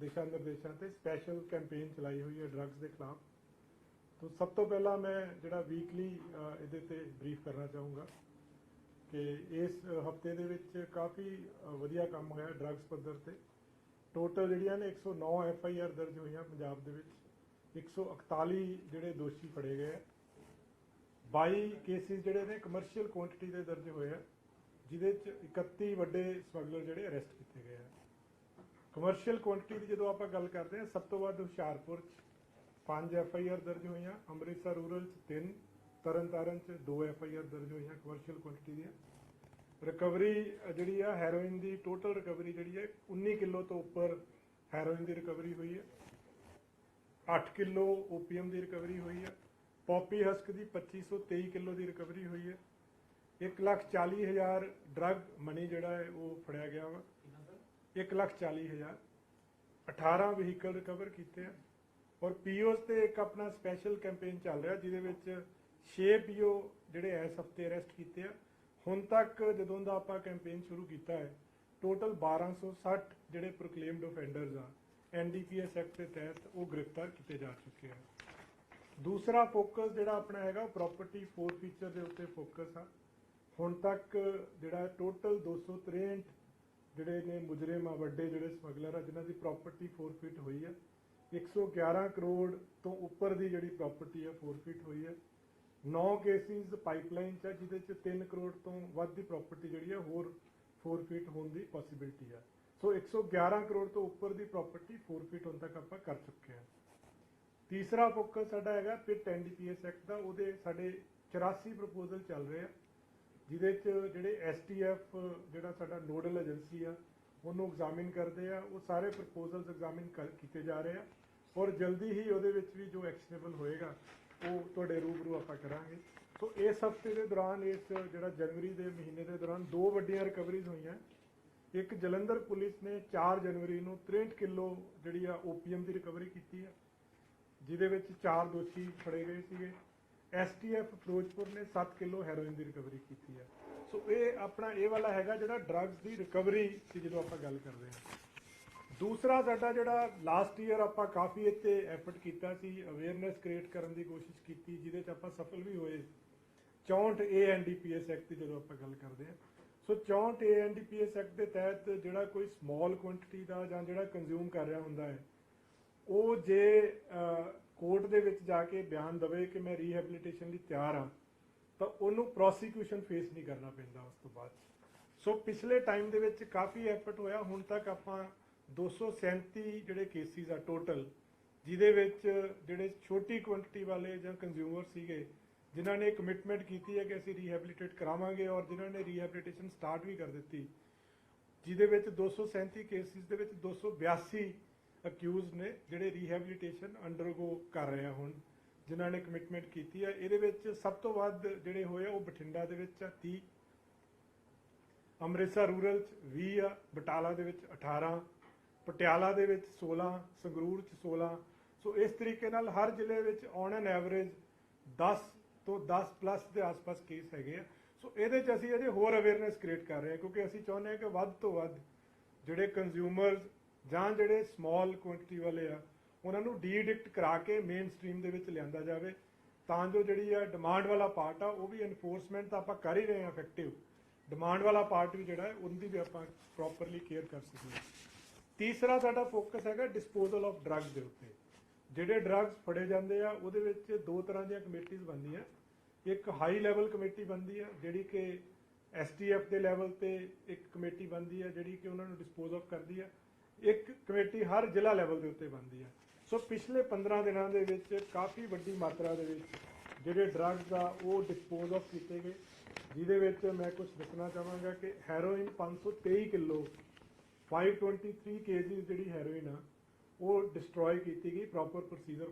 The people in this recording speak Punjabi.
ਦਿਸ਼ਾ ਨਿਰਦੇਸ਼ਾਂ ਤੇ ਸਪੈਸ਼ਲ ਕੈਂਪੇਨ ਚਲਾਈ ਹੋਈ ਹੈ ਡਰੱਗਸ ਦੇ ਖਿਲਾਫ। ਤੋਂ ਸਭ ਤੋਂ ਪਹਿਲਾਂ ਮੈਂ ਜਿਹੜਾ ਵੀਕਲੀ ਇਹਦੇ ਤੇ ਬਰੀਫ ਕਰਨਾ ਚਾਹੂੰਗਾ ਕਿ ਇਸ ਹਫ਼ਤੇ ਦੇ ਵਿੱਚ ਕਾਫੀ ਵਧੀਆ ਕੰਮ ਹੋਇਆ ਡਰੱਗਸ ਪੱਧਰ ਤੇ। ਟੋਟਲ ਜਿਹੜੀਆਂ ਨੇ 109 ਐਫ ਆਈ ਆਰ ਦਰਜ ਹੋਈਆਂ ਪੰਜਾਬ ਦੇ ਵਿੱਚ। 141 ਜਿਹੜੇ ਦੋਸ਼ੀ ਫੜੇ ਗਏ ਆ। 22 ਕੇਸਿਸ ਜਿਹੜੇ ਨੇ ਕਮਰਸ਼ੀਅਲ ਕੁਆਂਟੀਟੀ ਦੇ ਦਰਜ ਹੋਏ ਆ, ਜਿਹਦੇ ਚ 31 ਵੱਡੇ ਸਮਗਲਰ ਜਿਹੜੇ ਅਰੈਸਟ ਕੀਤੇ ਗਏ ਆ। ਕਮਰਸ਼ੀਅਲ ਕੁਆਂਟੀਟੀ ਦੀ ਜਦੋਂ ਆਪਾਂ ਗੱਲ ਕਰਦੇ ਹਾਂ, ਸਭ ਤੋਂ ਵੱਧ ਹੁਸ਼ਿਆਰਪੁਰ ਚ 5 ਐਫ ਆਈ ਆਰ ਦਰਜ ਹੋਈਆਂ, ਅੰਮ੍ਰਿਤਸਰ ਰੂਰਲ ਚ 3 ਤਰਨਤਾਰਨ ਚ 2 ਐਫ ਆਈ ਆਰ ਦਰਜ ਹੋਈਆਂ ਕਮਰਸ਼ੀਅਲ ਕੁਆਂਟੀਟੀ ਦੀਆਂ। ਰਿਕਵਰੀ ਜਿਹੜੀ ਆ ਹੈਰੋਇਨ ਦੀ ਟੋਟਲ ਰਿਕਵਰੀ ਜਿਹੜੀ ਹੈ 19 ਕਿਲੋ ਤੋਂ ਉੱਪਰ ਹੈਰੋਇਨ ਦੀ ਰਿਕਵਰੀ ਹੋਈ ਹੈ 8 ਕਿਲੋ ਓਪੀਐਮ ਦੀ ਰਿਕਵਰੀ ਹੋਈ ਹੈ ਪੌਪੀ ਹਸਕ ਦੀ 2523 ਕਿਲੋ ਦੀ ਰਿਕਵਰੀ ਹੋਈ ਹੈ 140000 ਡਰੱਗ ਮਨੀ ਜਿਹੜਾ ਹੈ, ਉਹ ਫੜਿਆ ਗਿਆ ਵਾ। 140000 18 ਵਹੀਕਲ ਰਿਕਵਰ ਕੀਤੇ ਆ। ਔਰ ਪੀਓਸ ਤੇ ਇੱਕ ਆਪਣਾ ਸਪੈਸ਼ਲ ਕੈਂਪੇਨ ਚੱਲ ਰਿਹਾ, ਜਿਹਦੇ ਵਿੱਚ 6 ਪੀਓ ਜਿਹੜੇ ਇਸ ਹਫ਼ਤੇ ਅਰੈਸਟ ਕੀਤੇ ਆ। ਹੁਣ ਤੱਕ ਜਦੋਂ ਦਾ ਆਪਾਂ ਕੈਂਪੇਨ ਸ਼ੁਰੂ ਕੀਤਾ ਹੈ ਟੋਟਲ 1260 ਜਿਹੜੇ ਪ੍ਰੋਕਲੇਮਡ ਆਫੈਂਡਰਸ ਆ ਐਨਡੀਪੀਐਸ ਐਕਟ ਦੇ ਤਹਿਤ ਉਹ ਗ੍ਰਿਫਤਾਰ ਕੀਤੇ ਜਾ ਚੁੱਕੇ ਆ। ਦੂਸਰਾ ਫੋਕਸ ਜਿਹੜਾ ਆਪਣਾ ਹੈਗਾ ਪ੍ਰਾਪਰਟੀ ਫੋਰ ਫੀਚਰ ਦੇ ਉੱਤੇ ਫੋਕਸ ਆ। ਹੁਣ ਤੱਕ ਜਿਹੜਾ ਟੋਟਲ 263 ਜਿਹੜੇ ਨੇ ਮੁਜਰਮ ਆ ਵੱਡੇ ਜਿਹੜੇ ਸਮਗਲਰ ਆ ਜਿਨ੍ਹਾਂ ਦੀ ਪ੍ਰਾਪਰਟੀ ਫੋਰਫਿਟ ਹੋਈ ਆ 111 ਕਰੋੜ ਤੋਂ ਉੱਪਰ ਦੀ ਜਿਹੜੀ ਪ੍ਰਾਪਰਟੀ ਆ ਫੋਰਫਿਟ ਹੋਈ ਹੈ 9 ਕੇਸਿਸ ਪਾਈਪਲਾਈਨ ਚ ਆ, ਜਿਹਦੇ ਚ 3 ਕਰੋੜ ਤੋਂ ਵੱਧ ਦੀ ਪ੍ਰਾਪਰਟੀ ਜਿਹੜੀ ਆ ਹੋਰ ਫੋਰਫਿਟ ਹੋਣ ਦੀ ਪੋਸਿਬਿਲਿਟੀ ਆ। ਸੋ 111 ਕਰੋੜ ਤੋਂ ਉੱਪਰ ਦੀ ਪ੍ਰਾਪਰਟੀ ਫੋਰਫਿਟ ਹੁਣ ਤੱਕ ਆਪਾਂ ਕਰ ਚੁੱਕੇ ਹਾਂ ਤੀਸਰਾ ਫੋਕਸ ਸਾਡਾ ਹੈਗਾ ਪਿਟ ਐਨਡੀਪੀਐਸ ਐਕਟ ਦਾ ਉਹਦੇ ਸਾਡੇ 84 ਪ੍ਰਪੋਜ਼ਲ ਚੱਲ ਰਹੇ ਆ। ਜਿਹਦੇ ਚ ਜਿਹੜੇ ਐਸਟੀਐਫ ਜਿਹੜਾ ਸਾਡਾ ਨੋਡਲ ਏਜੰਸੀ ਆ, ਉਹਨੂੰ ਐਗਜ਼ਾਮਿਨ ਕਰਦੇ ਆ, ਉਹ ਸਾਰੇ ਪ੍ਰਪੋਜ਼ਲਸ ਐਗਜ਼ਾਮਿਨ ਕੀਤੇ ਜਾ ਰਹੇ ਆ ਔਰ ਜਲਦੀ ਹੀ ਉਹਦੇ ਵਿੱਚ ਵੀ ਜੋ ਐਕਸ਼ਨੇਬਲ ਹੋਏਗਾ, ਉਹ ਤੁਹਾਡੇ ਰੂਬਰੂ ਆਪਾਂ ਕਰਾਂਗੇ। ਸੋ ਇਸ ਹਫ਼ਤੇ ਦੇ ਦੌਰਾਨ, ਇਸ ਜਿਹੜਾ ਜਨਵਰੀ ਦੇ ਮਹੀਨੇ ਦੇ ਦੌਰਾਨ ਦੋ ਵੱਡੀਆਂ ਰਿਕਵਰੀਜ਼ ਹੋਈਆਂ। ਇੱਕ ਜਲੰਧਰ ਪੁਲਿਸ ਨੇ 4 ਜਨਵਰੀ ਨੂੰ 63 ਕਿਲੋ ਜਿਹੜੀ ਆ, ਓਪੀਐਮ ਦੀ ਰਿਕਵਰੀ ਕੀਤੀ ਆ, ਜਿਹਦੇ ਵਿੱਚ ਚਾਰ ਦੋਸ਼ੀ ਫੜੇ ਗਏ ਸੀਗੇ। ਐਸਟੀਐਫ ਫਿਰੋਜ਼ਪੁਰ ਨੇ 7 ਕਿਲੋ ਹੈਰੋਇਨ ਦੀ ਰਿਕਵਰੀ ਕੀਤੀ ਹੈ। ਸੋ ਇਹ ਆਪਣਾ ਇਹ ਵਾਲਾ ਹੈਗਾ ਜਿਹੜਾ ਡਰੱਗਸ ਦੀ ਰਿਕਵਰੀ ਦੀ ਜਦੋਂ ਆਪਾਂ ਗੱਲ ਕਰਦੇ ਹਾਂ। ਦੂਸਰਾ ਸਾਡਾ ਜਿਹੜਾ ਲਾਸਟ ਈਅਰ ਆਪਾਂ ਕਾਫੀ ਇੱਥੇ ਐਫਰਟ ਕੀਤਾ ਸੀ ਅਵੇਅਰਨੈਸ ਕ੍ਰੀਏਟ ਕਰਨ ਦੀ ਕੋਸ਼ਿਸ਼ ਕੀਤੀ, ਜਿਹਦੇ 'ਚ ਆਪਾਂ ਸਫਲ ਵੀ ਹੋਏ। 64 ਏਐਨਡੀਪੀਐਸ ਐਕਟ ਦੀ ਜਦੋਂ ਆਪਾਂ ਗੱਲ ਕਰਦੇ ਹਾਂ। ਸੋ 64 ਏਐਨਡੀਪੀਐਸ ਐਕਟ ਦੇ ਤਹਿਤ ਜਿਹੜਾ ਕੋਈ ਸਮਾਲ ਕੁਆਂਟੀਟੀ ਦਾ ਜਾਂ ਜਿਹੜਾ ਕੰਜ਼ਿਊਮ ਕਰ ਰਿਹਾ ਹੁੰਦਾ ਹੈ, ਉਹ ਜੇ ਕੋਰਟ ਦੇ ਵਿੱਚ ਜਾ ਕੇ ਬਿਆਨ ਦਵੇ ਕਿ ਮੈਂ ਰੀਹੈਬਿਲਿਟੇਸ਼ਨ ਲਈ ਤਿਆਰ ਹਾਂ, ਤਾਂ ਉਹਨੂੰ ਪ੍ਰੋਸੀਕਿਊਸ਼ਨ ਫੇਸ ਨਹੀਂ ਕਰਨਾ ਪੈਂਦਾ ਉਸ ਤੋਂ ਬਾਅਦ। ਸੋ ਪਿਛਲੇ ਟਾਈਮ ਦੇ ਵਿੱਚ ਕਾਫੀ ਐਫਰਟ ਹੋਇਆ, ਹੁਣ ਤੱਕ ਆਪਾਂ 237 ਜਿਹੜੇ ਕੇਸਿਸ ਆ ਟੋਟਲ ਜਿਹਦੇ ਵਿੱਚ ਜਿਹੜੇ ਛੋਟੀ ਕੁਆਂਟੀਟੀ ਵਾਲੇ ਜਾਂ ਕੰਜ਼ਿਊਮਰ ਸੀਗੇ, ਜਿਨ੍ਹਾਂ ਨੇ ਕਮਿਟਮੈਂਟ ਕੀਤੀ ਹੈ ਕਿ ਅਸੀਂ ਰੀਹੈਬਿਲਿਟੇਟ ਕਰਾਵਾਂਗੇ ਔਰ ਜਿਨ੍ਹਾਂ ਨੇ ਰੀਹੈਬਿਲਿਟੇਸ਼ਨ ਸਟਾਰਟ ਵੀ ਕਰ ਦਿੱਤੀ, ਜਿਹਦੇ ਵਿੱਚ 237 ਕੇਸਿਸ ਦੇ ਵਿੱਚ 282 ਅਕਿਊਜ਼ ਨੇ ਜਿਹੜੇ ਰੀਹੈਬਿਲਿਟੇਸ਼ਨ ਅੰਡਰਗੋ ਕਰ ਰਹੇ ਆ ਹੁਣ, ਜਿਨ੍ਹਾਂ ਨੇ ਕਮਿਟਮੈਂਟ ਕੀਤੀ ਹੈ। ਇਹਦੇ ਵਿੱਚ ਸਭ ਤੋਂ ਵੱਧ ਜਿਹੜੇ ਹੋਏ ਆ, ਉਹ ਬਠਿੰਡਾ ਦੇ ਵਿੱਚ ਆ 30 ਅੰਮ੍ਰਿਤਸਰ ਰੂਰਲ ਚ 20 ਆ, ਬਟਾਲਾ ਦੇ ਵਿੱਚ 18 ਪਟਿਆਲਾ ਦੇ ਵਿੱਚ 16 ਸੰਗਰੂਰ ਚ 16 ਸੋ ਇਸ ਤਰੀਕੇ ਨਾਲ ਹਰ ਜ਼ਿਲ੍ਹੇ ਵਿੱਚ ਔਨ ਐਨ ਐਵਰੇਜ 10 ਤੋਂ 10 ਪਲੱਸ ਦੇ ਆਸ-ਪਾਸ ਕੇਸ ਹੈਗੇ ਆ। ਸੋ ਇਹਦੇ ਚ ਅਸੀਂ ਅਜੇ ਹੋਰ ਅਵੇਅਰਨੈਸ ਕ੍ਰੀਏਟ ਕਰ ਰਹੇ ਹਾਂ, ਕਿਉਂਕਿ ਅਸੀਂ ਚਾਹੁੰਦੇ ਹਾਂ ਕਿ ਵੱਧ ਤੋਂ ਵੱਧ ਜਿਹੜੇ ਕੰਜ਼ਿਊਮਰਸ ਜਾਂ ਜਿਹੜੇ ਸਮਾਲ ਕੁਆਂਟੀਟੀ ਵਾਲੇ ਆ, ਉਹਨਾਂ ਨੂੰ ਡੀਡਿਕਟ ਕਰਾ ਕੇ ਮੇਨ ਸਟ੍ਰੀਮ ਦੇ ਵਿੱਚ ਲਿਆਂਦਾ ਜਾਵੇ, ਤਾਂ ਜੋ ਜਿਹੜੀ ਆ ਡਿਮਾਂਡ ਵਾਲਾ ਪਾਰਟ ਆ, ਉਹ ਵੀ ਐਨਫੋਰਸਮੈਂਟ ਤਾਂ ਆਪਾਂ ਕਰ ਹੀ ਰਹੇ ਹਾਂ ਇਫੈਕਟਿਵ ਡਿਮਾਂਡ ਵਾਲਾ ਪਾਰਟ ਵੀ ਜਿਹੜਾ ਹੈ, ਉਹਦੀ ਵੀ ਆਪਾਂ ਪ੍ਰੋਪਰਲੀ ਕੇਅਰ ਕਰ ਸਕੀਏ ਤੀਸਰਾ ਸਾਡਾ ਫੋਕਸ ਹੈਗਾ ਡਿਸਪੋਜ਼ਲ ਆਫ ਡਰੱਗਸ ਦੇ ਉੱਤੇ। ਜਿਹੜੇ ਡਰੱਗਸ ਫੜੇ ਜਾਂਦੇ ਆ, ਉਹਦੇ ਵਿੱਚ ਦੋ ਤਰ੍ਹਾਂ ਦੀਆਂ ਕਮੇਟੀਆਂ ਬਣਦੀਆਂ। ਇੱਕ ਹਾਈ ਲੈਵਲ ਕਮੇਟੀ ਬਣਦੀ ਆ, ਜਿਹੜੀ ਕਿ ਐਸਟੀਐਫ ਦੇ ਲੈਵਲ ਤੇ ਇੱਕ ਕਮੇਟੀ ਬਣਦੀ ਹੈ ਜਿਹੜੀ ਕਿ ਉਹਨਾਂ ਨੂੰ ਡਿਸਪੋਜ਼ ਆਫ ਕਰਦੀ ਆ। ਇੱਕ ਕਮੇਟੀ ਹਰ ਜ਼ਿਲ੍ਹਾ ਲੈਵਲ ਦੇ ਉੱਤੇ ਬਣਦੀ ਹੈ। ਸੋ ਪਿਛਲੇ 15 ਦਿਨਾਂ ਦੇ ਵਿੱਚ ਕਾਫੀ ਵੱਡੀ ਮਾਤਰਾ ਦੇ ਵਿੱਚ ਜਿਹੜੇ ਡਰੱਗਸ ਆ, ਉਹ ਡਿਸਪੋਜ਼ ਆਫ ਕੀਤੇ ਗਏ, ਜਿਹਦੇ ਵਿੱਚ ਮੈਂ ਕੁਝ ਦੱਸਣਾ ਚਾਹਾਂਗਾ ਕਿ ਹੈਰੋਇਨ 523 ਕਿਲੋ 523 ਕੇਜੀ ਜਿਹੜੀ ਹੈਰੋਇਨ ਆ, ਉਹ ਡਿਸਟਰੋਏ ਕੀਤੀ ਗਈ ਪ੍ਰੋਪਰ ਪ੍ਰੋਸੀਜਰ